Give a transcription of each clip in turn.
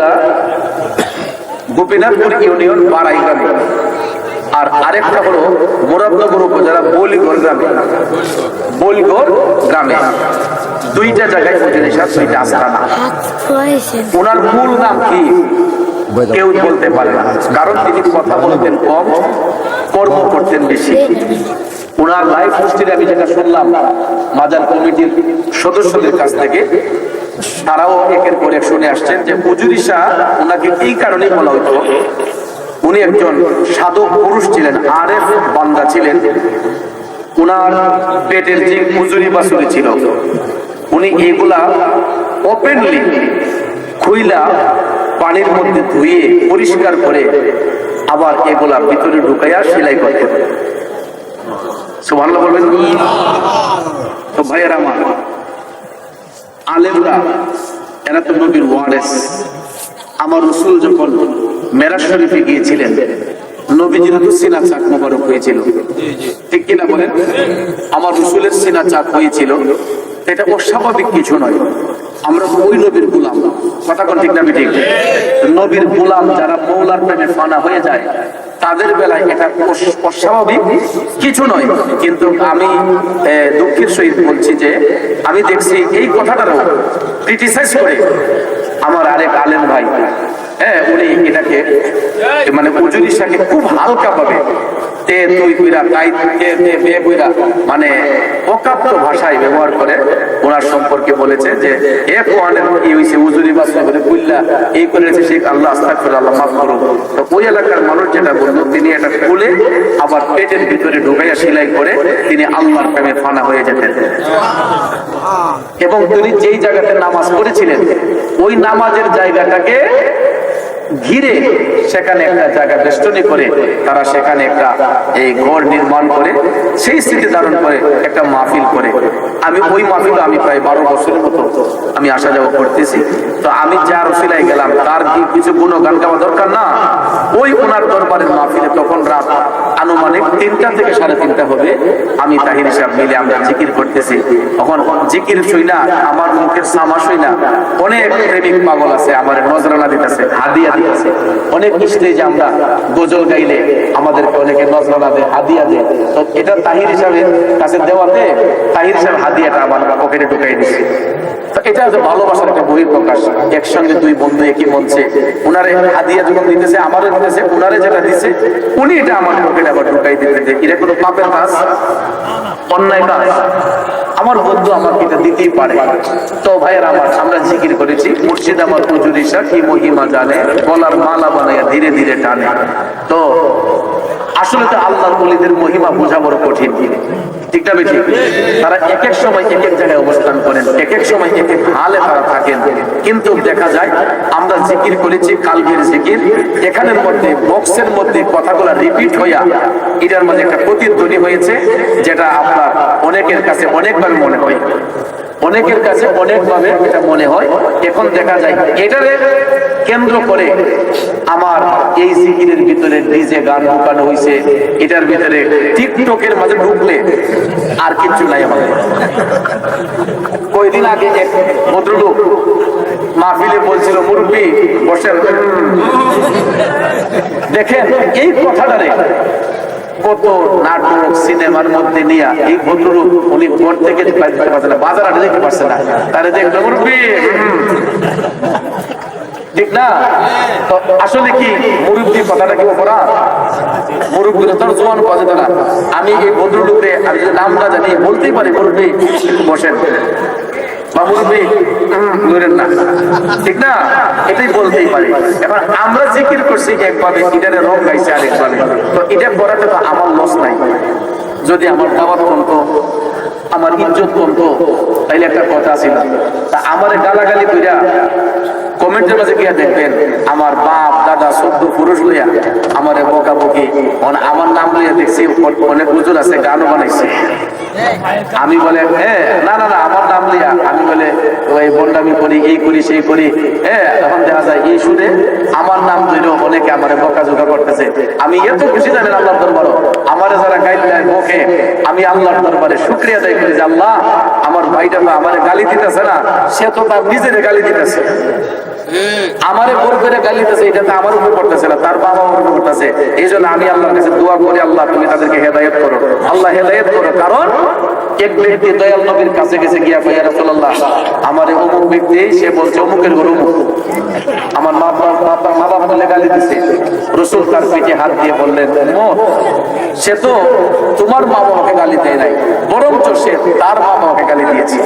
উপজেলা গোপীনাথপুর ইউনিয়ন বারাই গ্রামে আর আরেকটা হলো মুরাদনগর উপজেলা বলিগড় গ্রামে। বলিগড় গ্রামে। দুইটা জায়গায় সাহেব দুইটা আস্থানা। ওনার মূল নাম কি? কেউ বলতে পারে না। কারণ তিনি কথা বলতেন কম, কর্ম করতেন বেশি। ওনার লাইফ হিস্ট্রি আমি যেটা শুনলাম, মাজার কমিটির সদস্যদের কাছ থেকে, তারাও একের পর এক শুনে আসছেন যে মজুরি শাহ ওনাকে এই কারণে বলা হতো, উনি একজন সাধক পুরুষ ছিলেন আর আরেফ বান্দা ছিলেন। ওনার পেটের যে মজুরি বাসুরি ছিল, উনি এগুলা ওপেনলি খুইলা পানির মধ্যে ধুয়ে পরিষ্কার করে আবার এগুলা ভিতরে ঢুকাইয়া সেলাই করতেন। নবীর ওয়ারেস। আমার রসুল যখন মেরাজ শরীফে গিয়েছিলেন, নবীজির সিনা চাক মোবারক হয়েছিল। ঠিক কিনা বলেন? আমার রসুলের সিনা চাক হয়েছিল। এটা অস্বাভাবিক কিছু নয়। আমরা ওই নবীর গুলাম। কথা কোন ঠিক না ঠিক? নবীর গুলাম যারা মৌলার প্রেমে ফানা হয়ে যায়, তাদের বেলায় এটা অস্বাভাবিক। কিছু নয়, কিন্তু আমি দুঃখের সহিত বলছি যে, আমি দেখছি এই কথাটারও ক্রিটিসাইজ করে মানে উজুরি শাকে খুব হালকা পাবে তে তুই কইরা তাই তে তে বে কইরা মানে অকাপ্ত ভাষায় ব্যবহার করে ওনার সম্পর্কে বলেছে যে এ কোয়ানের কি হইছে উজুরি বাসনা করে কইলা এই করেছে শেখ আল্লাহ আল্লাহ মাফ তো ওই এলাকার মানুষ যেটা বলল তিনি এটা খুলে আবার পেটের ভিতরে ঢুকাইয়া সেলাই করে তিনি আল্লাহর প্রেমে ফানা হয়ে যেতেন। এবং তিনি যেই জায়গাতে নামাজ পড়েছিলেন ওই নামাজের জায়গাটাকে ঘিরে সেখানে একটা জায়গা বেষ্টনী করে তারা সেখানে একটা এই ঘর নির্মাণ করে, সেই স্মৃতি ধারণ করে, একটা মাহফিল করে। আমি ওই মাহফিল আমি প্রায় বারো বছরের মতো আমি আসা যাওয়া করতেছি। তো আমি যার রসিলায় গেলাম, তার কিছু গুণ গান গাওয়া দরকার না? ওই ওনার দরবারের মাহফিলে তখন রাত আনুমানিক তিনটা থেকে সাড়ে তিনটা হবে। আমি তাহির হিসাব মিলে আমরা জিকির করতেছি। তখন জিকির শুই না আমার মুখের সামা শুই না অনেক প্রেমিক পাগল আছে, আমার নজরানা দিতেছে, হাদিয়া দিতেছে। অনেক স্টেজে আমরা গজল গাইলে আমাদেরকে অনেকে নজরানা দেয়, হাদিয়া দেয়। তো এটা তাহির হিসাবে কাছে দেওয়াতে তাহির হিসাবে হাদিয়াটা আমার পকেটে ঢুকাই দিচ্ছে এটা হচ্ছে ভালোবাসার একটা একসঙ্গে দুই বন্ধু একই মঞ্চে। হাদিয়া যখন দিতেছে আমারও দিতেছে যেটা দিছে, উনি এটা আমার আবার ঢুকাই এটা কোনো পাপের কাজ অন্যায় কাজ আমার বন্ধু আমাকে এটা দিতেই পারে। তো ভাইয়ের আমার, আমরা জিকির করেছি, মুর্শিদ আমার পুজুরিসা কি মহিমা জানে, গলার মালা বানাইয়া ধীরে ধীরে টানে। তো আসলে তো আল্লাহর বলিদের মহিমা বোঝা বড় কঠিন। ঠিক না বেঠিক তারা এক এক সময় এক এক জায়গায় অবস্থান করেন, এক এক সময় এক এক হালে তারা থাকেন। কিন্তু দেখা যায়, আমরা জিকির করেছি কালকের জিকির। এখানের মধ্যে, বক্সের মধ্যে কথাগুলো রিপিট হইয়া এটার মধ্যে একটা প্রতিধ্বনি হয়েছে, যেটা আপনার অনেকের কাছে অনেকবার মনে হয়। অনেকের কাছে অনেকভাবে এটা মনে হয়, এখন দেখা যায় এটারে কেন্দ্র করে আমার এই জিকিরের ভিতরে ডিজে গান ঢুকানো হয়েছে এটার ভিতরে টিকটকের মাঝে ঢুকলে আর কিছু নাই আমাদের কয়দিন আগে এক ভদ্রলোক মাহফিলে বলছিল, মুরব্বী, বসেন। দেখেন, এই কথাটারে কত নাটক, সিনেমার মধ্যে নিয়ে এই ভদ্রলোক, উনি ঘর থেকে বাজার আটে দেখতে পারছে না, তারে দেখল ঠিক না? তো আসলে কি মুরব্বী কথাটা কি অপরাধ মুরব্বী জোয়ান কথা না। আমি এই ভদ্রলোকে আমি যদি নাম না জানি, বলতেই পারি, মুরব্বী বসেন। বা মুরব্বী ঠিক না? এটাই বলতেই পারি। এখন আমরা জিকির করছি একভাবে এটারে রং গাইছে আরেকভাবে। তো এটা করাতে তো আমার লস নাই। যদি আমার দাওয়াত কমতো, আমার ইজ্জত কমতো, তাইলে একটা কথা ছিল। তা আমার গালাগালি কইরা কমেন্টের মাঝে গিয়া দেখবেন, আমার বাপ, দাদা সদ্য পুরুষ লইয়া আমার বকাবকি। আমার নাম লইয়া দেখছি অনেক হুজুর আছে, গানও বানাইছে। আমি বলে না না না, আমার নাম লিয়া। আমি বলে, ওই বন্ডামি করি, এই করি, সেই করি। হ্যাঁ তখন দেখা যায়, এই সুরে আমার নাম ধরেও অনেকে আমার বকাঝোকা করতেছে। আমি এত খুশি জানেন আল্লাহর দরবার। আমার যারা গাইড দেয় বকে, আমি আল্লাহর দরবারে শুক্রিয়া দেয় করি যে আল্লাহ, আমার ভাইটা আমার গালি দিতেছে না, সে তো তার নিজের গালি দিতেছে। আমারে গালি দিতেছে, এটা তো আমার উপর না, তার বাবা উপর এই জন্য আমি আল্লাহর কাছে দোয়া করি, আল্লাহ তুমি তাদেরকে করো। আল্লাহ করো, কারণ এক ব্যক্তি দয়াল নবীর কাছে গেছে গিয়া ভাইয়া রাসূলুল্লাহ অমুক ব্যক্তি, সে বলছে অমুকের আমার মা বাবা মা বাবা বলে গালি দিছে। রসুল তার পিঠে হাত দিয়ে বললেন সে তো তোমার মা বাবাকে গালি দেয় নাই, বরঞ্চ সে তার মা বাবাকে গালি দিয়েছে।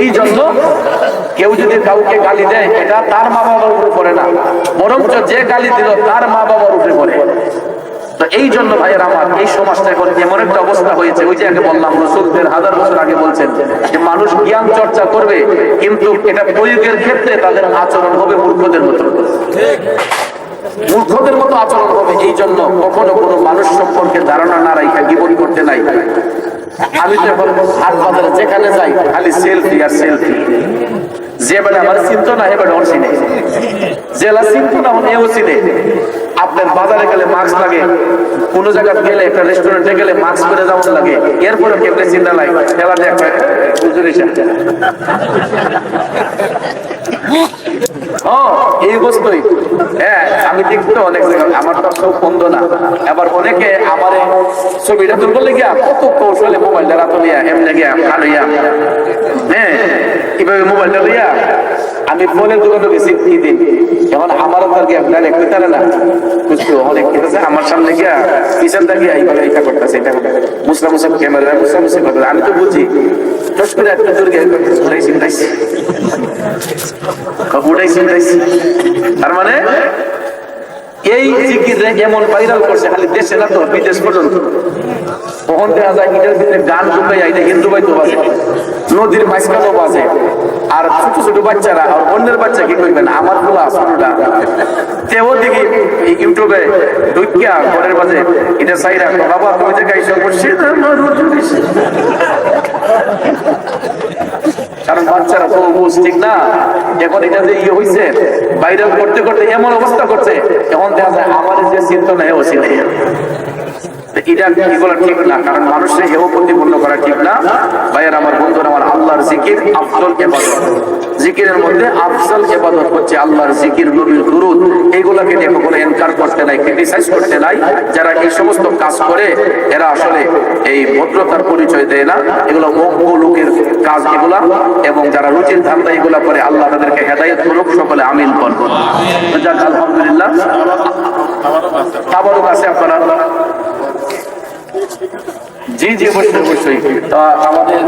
এই জন্য কেউ যদি কাউকে গালি দেয়, এটা তার মা বাবার উপরে পড়ে না। বরঞ্চ যে গালি দিল, তার মা বাবার উপরে পড়ে। এই জন্য ভাইয়ের আমার এই সমাজটা এখন এমন একটা অবস্থা হয়েছে, ওই যে আগে বললাম, রসুলদের হাজার বছর আগে বলছেন যে মানুষ জ্ঞান চর্চা করবে, কিন্তু এটা প্রয়োগের ক্ষেত্রে তাদের আচরণ হবে মূর্খদের মতো। মূর্খদের মতো আচরণ হবে, এই জন্য কখনো কোনো মানুষ সম্পর্কে ধারণা না রাখা জীবন করতে নাই। আমি এখন হাট যেখানে যাই, খালি সেলফি আর সেলফি যে বেড়ে আমার চিন্ত না বেড়ে ওর চিনে। জেলা চিন্ত না হন এও চিনে। আপনার বাজারে গেলে মাস্ক লাগে। কোন জায়গায় গেলে, একটা রেস্টুরেন্টে গেলে মাস্ক পরে যাওয়ার লাগে। এরপরে কেমনে চিন্তা লাগে খেলা দেখ এই বস্তুই। হ্যাঁ আমি দেখতে অনেক আমার তো খুব বন্ধ না। এবার অনেকে আমার ছবিটা তুলবো লেগিয়া কত কৌশলে মোবাইলটা রাত লিয়া এমনি গিয়া হারইয়া হ্যাঁ কীভাবে মোবাইলটা লইয়া আমি দোকানে গেছি কি দিন এখন আমারও তার গিয়া আপনার একটু তারা না। বুঝছ? অনেক আছে আমার সামনে গিয়া পিছনটা গিয়া এইভাবে এটা করতেছে, এটা মুসলা মুসা ক্যামেরা মুসলা মুসি করতেছে আমি তো বুঝি টস করে দূর গিয়ে তার মানে এই জিকিরে এমন ভাইরাল করছে, খালি দেশে না তো, বিদেশ পর্যন্ত। কখন দেখা যায় গান হিন্দু বাইতো বাজে। নদীর মাঝখানেও বাজে। আর ছোট ছোট বাচ্চারা, আর অন্যের বাচ্চা কি করবেন? আমার পোলা ছোটটা। দেখি ইউটিউবে ঘরের বাজে এটা বাবা, তুমি যে গাইছো করছি কারণ বাচ্চারা তো বুঝ ঠিক না? এখন এটা যে ইয়ে হয়েছে ভাইরাল করতে করতে এমন অবস্থা করছে, এখন দেখা যায় আমার যে চিন্তা নেই যারা এই সমস্ত কাজ করে, এরা আসলে এই ভদ্রতার পরিচয় দেয় না। এগুলো অজ্ঞ লোকের কাজ এগুলা। এবং যারা রুচির ধান্দা এগুলা করে, আল্লাহ তাদেরকে হেদায়ত করুক সকলে আমিন যাক, আলহামদুলিল্লাহ। আবারও কাছে আপনারা? জি জি অবশ্যই অবশ্যই। তা আমাদের